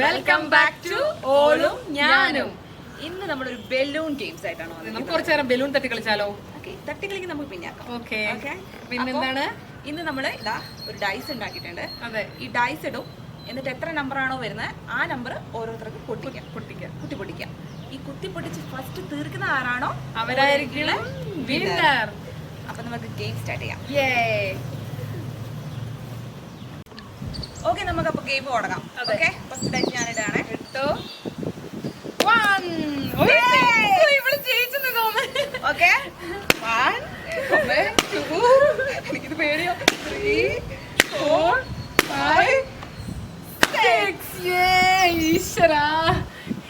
Welcome back to ഓളും ഞാനും. ഇന്ന് നമ്മൾ ഒരു ബലൂൺ ഗെയിംസ് ആയിട്ടാണ് നമുക്ക്. കുറച്ചു നേരം ബലൂൺ തട്ടി കളിച്ചാലോ? തട്ടി തട്ടിക്കളിക്ക് നമുക്ക് പിന്നാക്കാം ഓക്കെ? പിന്നെന്താണ് ഇന്ന് നമ്മൾ ഇതാ ഒരു ഡൈസ് ഉണ്ടാക്കിയിട്ടുണ്ട്. അതെ. ഈ ഡൈസ് ഇടും. എന്നിട്ട് എത്ര നമ്പർ ആണോ വരുന്നത്? ആ നമ്പർ ഓരോരുത്തർക്ക് പൊട്ടിക്കാം. പൊട്ടിക്കാം. കുത്തി പൊട്ടിക്കാം. ഈ കുത്തി പൊട്ടിച്ച് ഫസ്റ്റ് തീർക്കുന്ന ആരാണോ? അവരായിരിക്കണം വിന്നർ അപ്പൊ നമുക്ക് ഗെയിം സ്റ്റാർട്ട് ചെയ്യാം. ഓക്കെ നമുക്ക് അപ്പൊ ഗെയിം തുടങ്ങാം. ഓക്കെ ഫസ്റ്റ് ടൈം ഞാൻ ഇടാണ് എട്ടോ വൺ ഇവിടെ ജയിച്ചെന്ന് തോന്നുന്നു. ഓക്കെ വൺ ടു എനിക്കിത് പേടിയോ. ത്രീ ഫോർ ഫൈവ് സിക്സ് ഈശ്വരാ.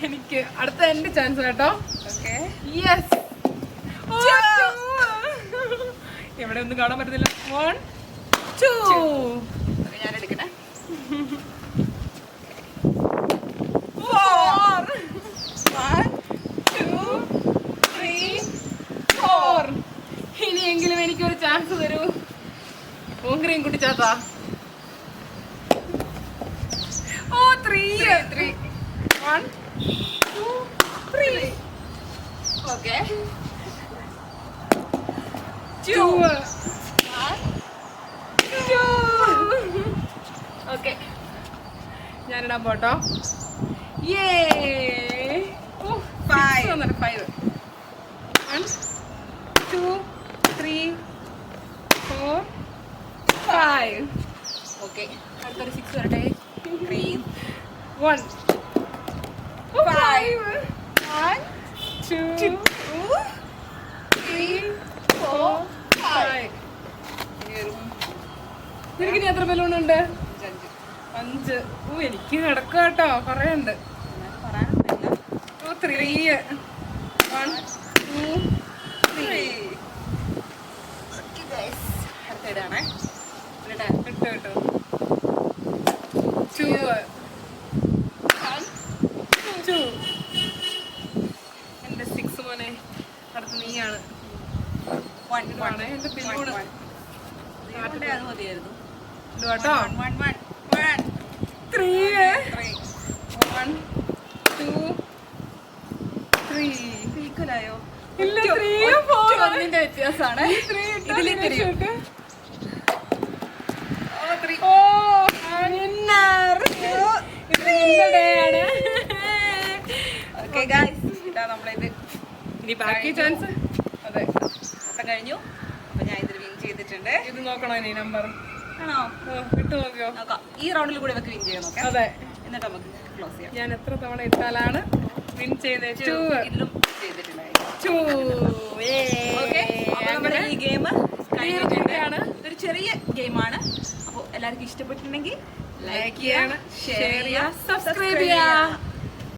എനിക്ക് അടുത്ത എന്റെ ചാൻസ് കേട്ടോ. ഓക്കെ യെസ് എവിടെ ഒന്നും കാണാൻ പറ്റുന്നില്ല. വൺ ടു ഞാൻ ഫോർ ഇനിയെങ്കിലും എനിക്കൊരു ചാൻസ് തരൂ. ഓങ്ക്രീം കുട്ടിച്ചാത്താ O three three one two three okay two okay ഞാനിടാൻ പോട്ടോ. Five. Five one two three four five okay അടുത്തൊരു സിക്സ് വരട്ടെ. Three one five one two three four five നിനക്ക് ഇനി എത്ര ബലൂണുണ്ട്? ഉണ്ട് അഞ്ച്. ഓ എനിക്ക് കിടക്കുക കേട്ടോ. കുറേ ഉണ്ട് O three one two three അടുത്തിടാണേ എന്നിട്ട് കിട്ടും കേട്ടോ. ടു ടു എന്റെ സിക്സ് മോനെ അടുത്ത നീയാണ്. വൺ എന്റെ അത് മതിയായിരുന്നു. കേട്ടോ. One one one three one two three ഈക്വലായോ ഇല്ല ത്രീ ഫോർ ഒന്നിന്റെ വ്യത്യാസമാണ്. ഇതിൽ തിരിയും. ഓ വിന്നർ ഓക്കെ ഗായ്സ് ഇതാ നമ്മളിത്. ഇനി ബാക്കി ചാൻസ് അതെ. കഴിഞ്ഞു. അപ്പൊ ഞാൻ ഇതിൽ വിൻ ചെയ്തിട്ടുണ്ട്. ഇത് നോക്കണോ ഇനി നമ്പർ ആണോ? ഇട്ട് നോക്കിയോ? നോക്കാം. ഈ റൗണ്ടിൽ കൂടി നമുക്ക് വിൻ ചെയ്യാൻ നോക്കാം അതെ. എന്നിട്ട് നമുക്ക് ക്ലോസ് ചെയ്യാം. ഞാൻ എത്ര തവണ ഇട്ടാലാണ് വിൻ ചെയ്തത്? ഇതിലും ചെയ്തിട്ടുണ്ടായിരുന്നു ഈ ഗെയിം തീർന്നിരിക്കുകയാണ്. ഇതൊരു ചെറിയ ഗെയിമാണ് അപ്പോൾ എല്ലാവർക്കും ഇഷ്ടപ്പെട്ടിട്ടുണ്ടെങ്കിൽ ലൈക്ക് ചെയ്യണം. ഷെയർ ചെയ്യുക സബ്സ്ക്രൈബ് ചെയ്യുക